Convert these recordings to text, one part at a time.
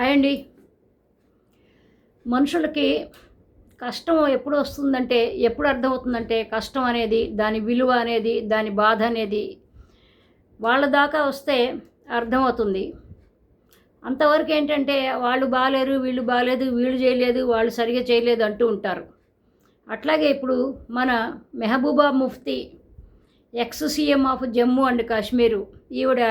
Hi అండి మనుషులకి కష్టం ఎప్పుడు వస్తుందంటే ఎప్పుడు అర్థమవుతుందంటే కష్టం అనేది దాని విలువ అనేది దాని బాధ అనేది వాళ్ళ దాకా వస్తే అర్థమవుతుంది. అంతవరకు ఏంటంటే వాళ్ళు బాగాలేరు వీళ్ళు బాగాలేదు వీళ్ళు చేయలేదు వాళ్ళు సరిగా చేయలేదు అంటూ ఉంటారు. అట్లాగే ఇప్పుడు మన Mehbooba Mufti ex CM of Jammu and Kashmir ఈవిడ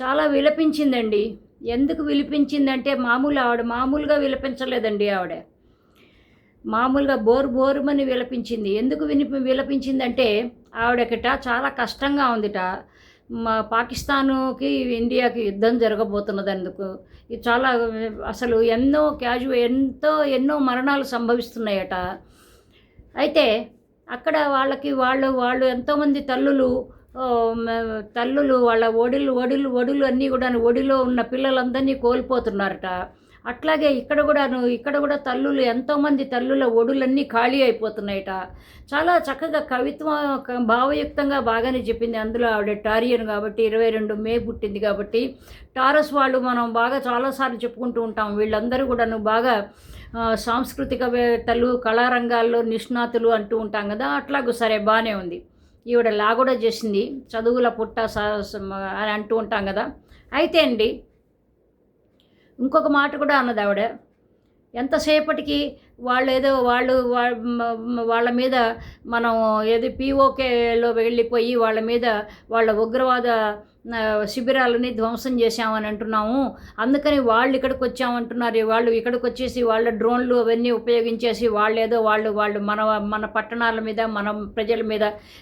చాలా విలపించిందండి. ఎందుకు విలిపించిందంటే మామూలు ఆవిడ మామూలుగా విలపించలేదండి ఆవిడ. మామూలుగా బోరు బోరుమని విలపించింది. ఎందుకు వినిపి విలపించిందంటే ఆవిడకిట చాలా కష్టంగా ఉందిట. మా పాకిస్తానుకి ఇండియాకి యుద్ధం జరగబోతున్నది అందుకు ఇది చాలా అసలు ఎన్నో క్యాజు ఎంతో ఎన్నో మరణాలు సంభవిస్తున్నాయట. అయితే అక్కడ వాళ్ళకి వాళ్ళు వాళ్ళు ఎంతోమంది తల్లులు తల్లులు వాళ్ళ ఒడిలు ఒడిలు ఒడులు అన్నీ కూడా ఒడిలో ఉన్న పిల్లలందరినీ కోల్పోతున్నారట. అట్లాగే ఇక్కడ కూడాను ఇక్కడ కూడా తల్లులు ఎంతోమంది తల్లుల ఒడులన్నీ ఖాళీ అయిపోతున్నాయట. చాలా చక్కగా కవిత్వం భావయుక్తంగా బాగానే చెప్పింది. అందులో ఆవిడ టారియన్ కాబట్టి ఇరవై రెండు మే పుట్టింది కాబట్టి టారస్ వాళ్ళు మనం బాగా చాలాసార్లు చెప్పుకుంటూ ఉంటాం. వీళ్ళందరూ కూడాను బాగా సాంస్కృతికవేత్తలు కళారంగాల్లో నిష్ణాతులు అంటూ ఉంటాం కదా. అట్లాగూ సరే బాగానే ఉంది. ఈవిడ లా కూడా చేసింది. చదువుల పుట్ట స- స- అని అంటూ ఉంటాం కదా. అయితే అండి ఇంకొక మాట కూడా అన్నది ఆవిడ. ఎంతసేపటికి వాళ్ళు ఏదో వాళ్ళు వా- వాళ్ళ మీద మనం ఏదో పీఓకేలో వెళ్ళిపోయి వాళ్ళ మీద వాళ్ళ ఉగ్రవాద శిబిరాలని ధ్వంసం చేశామని అంటున్నాము. అందుకని వాళ్ళు ఇక్కడికి వచ్చామంటున్నారు. వాళ్ళు ఇక్కడికి వచ్చేసి వాళ్ళ డ్రోన్లు అవన్నీ ఉపయోగించేసి వాళ్ళు ఏదో వాళ్ళు వాళ్ళు మన మన పట్టణాల మీద మన ప్రజల మీద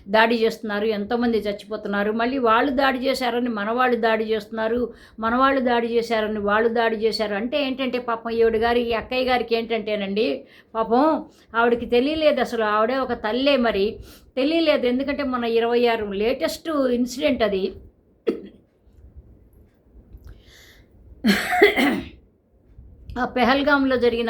దాడి చేస్తున్నారు. ఎంతోమంది చచ్చిపోతున్నారు. మళ్ళీ వాళ్ళు దాడి చేశారని మన వాళ్ళు దాడి చేస్తున్నారు. మన వాళ్ళు దాడి చేశారని వాళ్ళు దాడి చేశారు. అంటే ఏంటంటే పాపం ఈవిడ గారి అక్కయ్య గారికి ఏంటంటేనండి పాపం ఆవిడకి తెలియలేదు అసలు. ఆవిడే ఒక తల్లే మరి. తెలియలేదు ఎందుకంటే మన ఇరవై ఆరు లేటెస్ట్ ఇన్సిడెంట్ అది. ఆ పెహల్గాంలో జరిగిన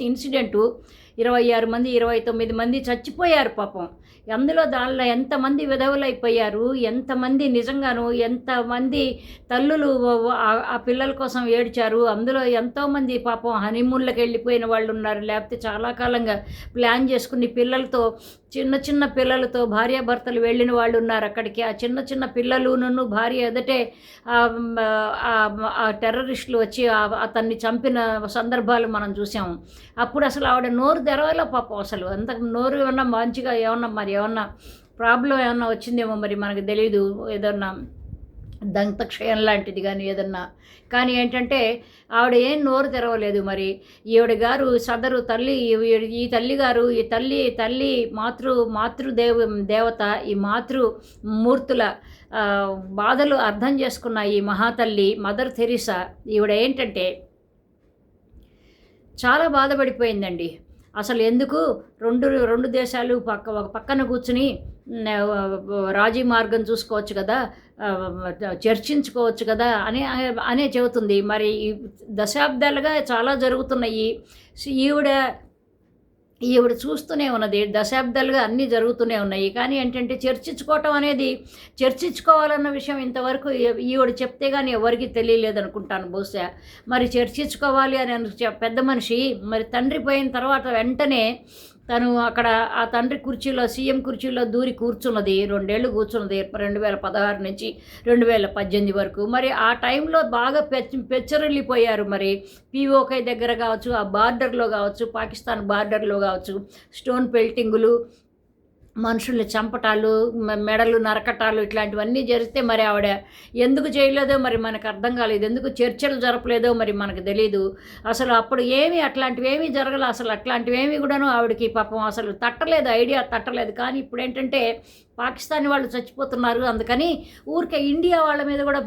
ఇన్సిడెంటు ఇరవై ఆరు మంది ఇరవై తొమ్మిది మంది చచ్చిపోయారు పాపం. అందులో దానిలో ఎంతమంది విధవులైపోయారు? ఎంతమంది నిజంగాను? ఎంతమంది తల్లులు ఆ- పిల్లల కోసం ఏడ్చారు? అందులో ఎంతోమంది పాపం హనీమూన్లకు వెళ్ళిపోయిన వాళ్ళు ఉన్నారు. లేకపోతే చాలా కాలంగా ప్లాన్ చేసుకుని పిల్లలతో చిన్న చిన్న పిల్లలతో భార్యాభర్తలు వెళ్ళిన వాళ్ళు ఉన్నారు అక్కడికి. ఆ చిన్న చిన్న పిల్లలును భార్య ఎదటే ఆ, టెర్రరిస్టులు వచ్చి అతన్ని చంపిన సందర్భాలు మనం చూసాము. అప్పుడు అసలు ఆవిడ నోరు తెరవలే పాపం అసలు. అంత నోరు ఏమన్నా మంచిగా ఏమన్నా మరి ఏమన్నా ప్రాబ్లం ఏమన్నా వచ్చిందేమో మరి మనకు తెలియదు ఏదన్నా దంతక్షయం లాంటిది కానీ ఏదన్నా. కానీ ఏంటంటే ఆవిడ ఏం నోరు తెరవలేదు మరి. ఈవిడ గారు సదరు తల్లి ఈ- ఈ తల్లి గారు ఈ తల్లి తల్లి మాతృ మాతృదేవ దేవత ఈ మాతృ మూర్తుల బాధలు అర్థం చేసుకున్న ఈ మహాతల్లి మదర్ థెరిసా ఈవిడ ఏంటంటే చాలా బాధపడిపోయిందండి. అసలు ఎందుకు రెండు రెండు దేశాలు పక్క ఒక పక్కన కూర్చుని రాజీ మార్గం చూసుకోవచ్చు కదా చర్చించుకోవచ్చు కదా అని అనే చెబుతుంది. మరి ఈ దశాబ్దాలుగా చాలా జరుగుతున్నాయి. ఈవిడ ఈవిడ చూస్తూనే ఉన్నది. దశాబ్దాలుగా అన్నీ జరుగుతూనే ఉన్నాయి. కానీ ఏంటంటే చర్చించుకోవటం అనేది చర్చించుకోవాలన్న విషయం ఇంతవరకు ఈవిడ చెప్తే కానీ ఎవరికి తెలియలేదు అనుకుంటాను బహుశా. మరి చర్చించుకోవాలి అని పెద్ద మనిషి మరి తండ్రి పోయిన తర్వాత వెంటనే తను అక్కడ ఆ తండ్రి కుర్చీలో సీఎం కుర్చీలో దూరి కూర్చున్నది రెండేళ్ళు కూర్చున్నది రెండు వేల పదహారు నుంచి రెండు వేల పద్దెనిమిది వరకు. మరి ఆ టైంలో బాగా పెచ్చ పెచ్చరిల్లిపోయారు మరి. పిఓకే దగ్గర కావచ్చు ఆ బార్డర్లో కావచ్చు పాకిస్తాన్ బార్డర్లో కావచ్చు స్టోన్ పెల్టింగులు మనుషుల్ని చంపటాలు మెడలు నరకటాలు ఇట్లాంటివన్నీ జరిగితే మరి ఆవిడ ఎందుకు చేయలేదో మరి మనకు అర్థం కాలేదు. ఎందుకు చర్చలు జరపలేదో మరి మనకు తెలియదు అసలు అప్పుడు ఏమీ అట్లాంటివి ఏమీ జరగలేదు అసలు అట్లాంటివి ఏమీ కూడాను ఆవిడకి పాపం అసలు తట్టలేదు ఐడియా తట్టలేదు. కానీ ఇప్పుడు ఏంటంటే పాకిస్తాన్ వాళ్ళు చచ్చిపోతున్నారు. అందుకని ఊరికే ఇండియా వాళ్ళ మీద కూడా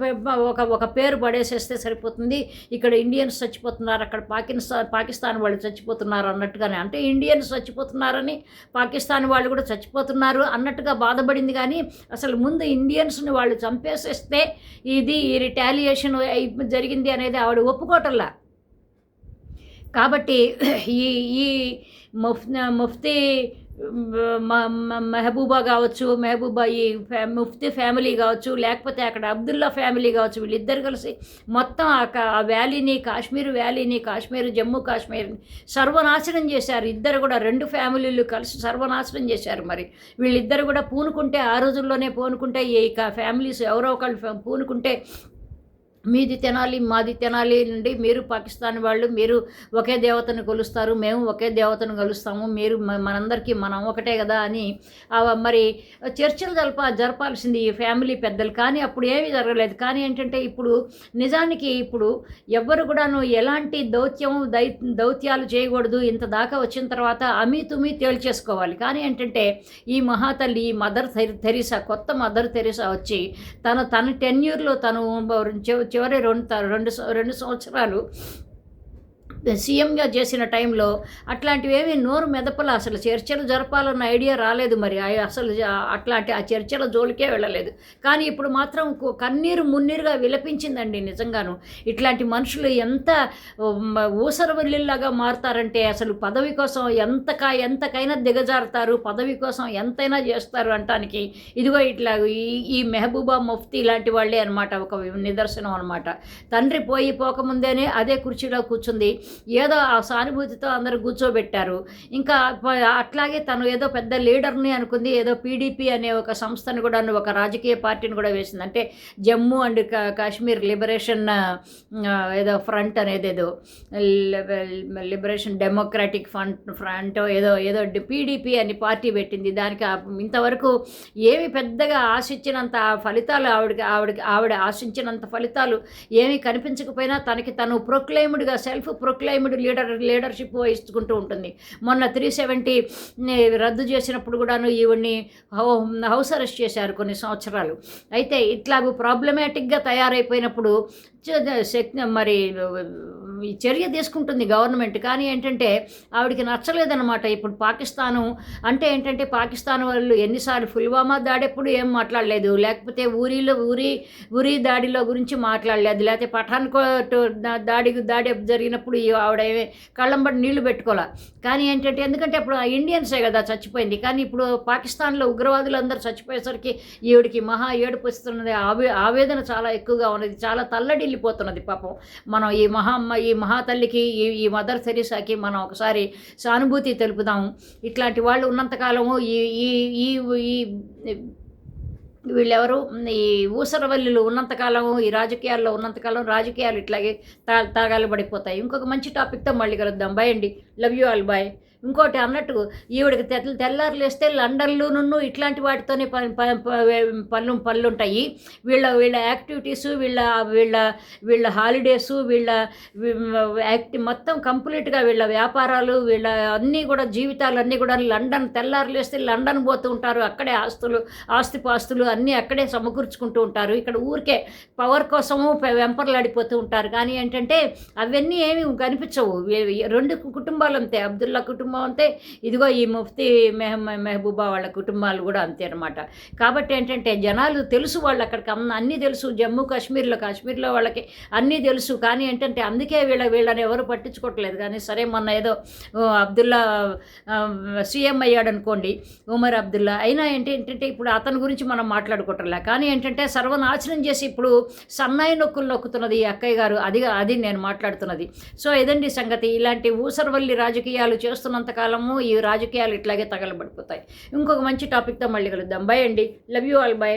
ఒక ఒక పేరు పడేసేస్తే సరిపోతుంది. ఇక్కడ ఇండియన్స్ చచ్చిపోతున్నారు అక్కడ పాకిస్తాన్ పాకిస్తాన్ వాళ్ళు చచ్చిపోతున్నారు అన్నట్టుగానే. అంటే ఇండియన్స్ చచ్చిపోతున్నారని పాకిస్తాన్ వాళ్ళు కూడా చచ్చిపోతున్నారు అన్నట్టుగా బాధపడింది కానీ అసలు ముందు ఇండియన్స్ని వాళ్ళు చంపేసేస్తే ఇది ఈ రిటాలియేషన్ జరిగింది అనేది ఆవిడ ఒప్పుకోవటంలా కాబట్టి ఈ ఈ ముఫ్ ముఫ్తీ మెహబూబా కావచ్చు మెహబూబా ఈ ఫ్యా- ముఫ్తీ ఫ్యామిలీ కావచ్చు లేకపోతే అక్కడ అబ్దుల్లా ఫ్యామిలీ కావచ్చు వీళ్ళిద్దరు కలిసి మొత్తం ఆ వ్యాలీని కాశ్మీర్ వ్యాలీని కాశ్మీర్ జమ్మూ కాశ్మీర్ని సర్వనాశనం చేశారు. ఇద్దరు కూడా రెండు ఫ్యామిలీలు కలిసి సర్వనాశనం చేశారు మరి. వీళ్ళిద్దరు కూడా పూనుకుంటే ఆ రోజుల్లోనే పూనుకుంటే ఈ ఫ్యామిలీస్ ఎవరో ఒకళ్ళు పూనుకుంటే మీది తినాలి మాది తినాలి నుండి మీరు పాకిస్తాన్ వాళ్ళు మీరు ఒకే దేవతను కొలుస్తారు మేము ఒకే దేవతను కలుస్తాము మీరు మనందరికీ మనం ఒకటే కదా అని మరి చర్చలు జరప జరపాల్సింది ఈ ఫ్యామిలీ పెద్దలు. కానీ అప్పుడు ఏమీ జరగలేదు. కానీ ఏంటంటే ఇప్పుడు నిజానికి ఇప్పుడు ఎవ్వరు కూడాను ఎలాంటి దౌత్యం దై దౌత్యాలు చేయకూడదు. ఇంత దాకా వచ్చిన తర్వాత అమీ తుమి తేల్చేసుకోవాలి. కానీ ఏంటంటే ఈ మహాతల్లి ఈ మదర్ తె- కొత్త మదర్ తెరీసా వచ్చి తన తన టెన్యూర్లో తను చె చివరి రెండు రెండు రెండు సంవత్సరాలు సీఎంగా చేసిన టైంలో అట్లాంటివి ఏమీ నోరు మెదపల అసలు చర్చలు జరపాలన్న ఐడియా రాలేదు మరి. అసలు అట్లాంటి ఆ చర్చల జోలికే వెళ్ళలేదు. కానీ ఇప్పుడు మాత్రం కన్నీరు మున్నీరుగా విలపించిందండి నిజంగాను. ఇట్లాంటి మనుషులు ఎంత ఊసరవల్లిలాగా మారుతారంటే అసలు పదవి కోసం ఎంతకా ఎంతకైనా దిగజారుతారు. పదవి కోసం ఎంతైనా చేస్తారు అంటానికి. ఇదిగో ఇట్లా ఈ ఈ మెహబూబా ముఫ్తీ ఇలాంటి వాళ్ళే అనమాట ఒక నిదర్శనం అనమాట తండ్రి పోయి పోకముందేనే అదే కుర్చీలో కూర్చుంది. ఏదో ఆ సానుభూతితో అందరూ కూర్చోబెట్టారు. ఇంకా అట్లాగే తను ఏదో పెద్ద లీడర్ని అనుకుంది ఏదో పీడీపీ అనే ఒక సంస్థను కూడా ఒక రాజకీయ పార్టీని కూడా వేసింది. అంటే జమ్మూ అండ్ కాశ్మీర్ లిబరేషన్ ఏదో ఫ్రంట్ అనేది ఏదో లిబరేషన్ డెమోక్రాటిక్ ఫ్రంట్ ఫ్రంట్ ఏదో ఏదో పీడీపీ అని పార్టీ పెట్టింది. దానికి ఇంతవరకు ఏమి పెద్దగా ఆశించినంత ఫలితాలు ఆవిడకి ఆవిడకి ఆవిడ ఆశించినంత ఫలితాలు ఏమీ కనిపించకపోయినా తనకి తను ప్రొక్లైమ్డ్గా సెల్ఫ్ ప్రొక్లైమ్డ్ లీడర్ లీడర్షిప్ వహించుకుంటూ ఉంటుంది. మొన్న త్రీ సెవెంటీ రద్దు చేసినప్పుడు కూడాను ఈవిడ్ని హౌ- హౌస్ అరెస్ట్ చేశారు కొన్ని సంవత్సరాలు. అయితే ఇట్లాగూ ప్రాబ్లమాటిక్గా తయారైపోయినప్పుడు మరి చర్య తీసుకుంటుంది గవర్నమెంట్. కానీ ఏంటంటే ఆవిడికి నచ్చలేదన్నమాట. ఇప్పుడు పాకిస్తాను అంటే ఏంటంటే పాకిస్తాన్ వాళ్ళు ఎన్నిసార్లు పుల్వామా దాడెప్పుడు ఏం మాట్లాడలేదు. లేకపోతే ఊరిలో ఊరి ఊరి దాడిలో గురించి మాట్లాడలేదు. లేకపోతే పఠాన్కోట్ దాడి దాడి జరిగినప్పుడు ఆవిడ కళ్ళంబడి నీళ్ళు పెట్టుకోవాలి కానీ ఏంటంటే ఎందుకంటే అప్పుడు ఇండియన్సే కదా చచ్చిపోయింది. కానీ ఇప్పుడు పాకిస్తాన్లో ఉగ్రవాదులు అందరూ చచ్చిపోయేసరికి ఈవిడికి మహా ఏడుపు వస్తున్నది. ఆవే ఆవేదన చాలా ఎక్కువగా ఉన్నది. చాలా తల్లడిల్లిపోతున్నది పాపం. మనం ఈ మహా ఈ మహాతల్లికి ఈ ఈ మదర్ తెరీసాకి మనం ఒకసారి సానుభూతి తెలుపుదాము ఇట్లాంటి వాళ్ళు ఉన్నంతకాలము ఈ ఈ ఈ ఈ వీళ్ళెవరు? ఈ ఊసరవల్లులు ఉన్నంతకాలం ఈ రాజకీయాల్లో ఉన్నంతకాలం రాజకీయాలు ఇట్లాగే తా తాగాలు పడిపోతాయి ఇంకొక మంచి టాపిక్తో మళ్ళీ కలుద్దాం. బాయ్ అండి. లవ్ యూ ఆల్ బాయ్ ఇంకోటి అన్నట్టు ఈవిడికి తెల్ల తెల్లారులు వేస్తే లండన్లోనూ ఇట్లాంటి వాటితోనే ప- పనులు పనులు ఉంటాయి వీళ్ళ వీళ్ళ యాక్టివిటీస్ వీళ్ళ వీళ్ళ వీళ్ళ హాలిడేస్ వీళ్ళ యాక్టి మొత్తం కంప్లీట్గా వీళ్ళ వ్యాపారాలు వీళ్ళ అన్నీ కూడా జీవితాలు అన్నీ కూడా లండన్ తెల్లారులు వేస్తే లండన్ పోతూ ఉంటారు. అక్కడే ఆస్తులు ఆస్తిపాస్తులు అన్నీ అక్కడే సమకూర్చుకుంటూ ఉంటారు. ఇక్కడ ఊరికే పవర్ కోసము వెంపర్లాడిపోతూ ఉంటారు. కానీ ఏంటంటే అవన్నీ ఏమి కనిపించవు. రెండు కుటుంబాలు అంతే అబ్దుల్లా కుటుంబం అంతే ఇదిగో ఈ ముఫ్తీ మెహ మెహబూబా వాళ్ళ కుటుంబాలు కూడా అంతే అనమాట కాబట్టి ఏంటంటే జనాలు తెలుసు వాళ్ళు అక్కడికి అన్న అన్నీ తెలుసు. జమ్మూ కాశ్మీర్లో కాశ్మీర్లో వాళ్ళకి అన్నీ తెలుసు. కానీ ఏంటంటే అందుకే వీళ్ళ వీళ్ళని ఎవరు పట్టించుకోవట్లేదు. కానీ సరే మొన్న ఏదో అబ్దుల్లా సీఎం అయ్యాడు అనుకోండి ఉమర్ అబ్దుల్లా. అయినా ఏంటి ఏంటంటే ఇప్పుడు అతని గురించి మనం మాట్లాడుకోవట్లే కానీ ఏంటంటే సర్వనాశనం చేసి ఇప్పుడు సన్నాయి నొక్కులు నొక్కుతున్నది ఈ అక్కయ్య గారు. అది అది నేను మాట్లాడుతున్నది. సో ఇదండి సంగతి? ఇలాంటి ఊసరవల్లి రాజకీయాలు చేస్తున్న ఉన్నంతకాలము ఈ రాజకీయాలు ఇట్లాగే తగలబడిపోతాయి. ఇంకొక మంచి టాపిక్తో మళ్ళీ కలుద్దాం. బై అండి. Love you all by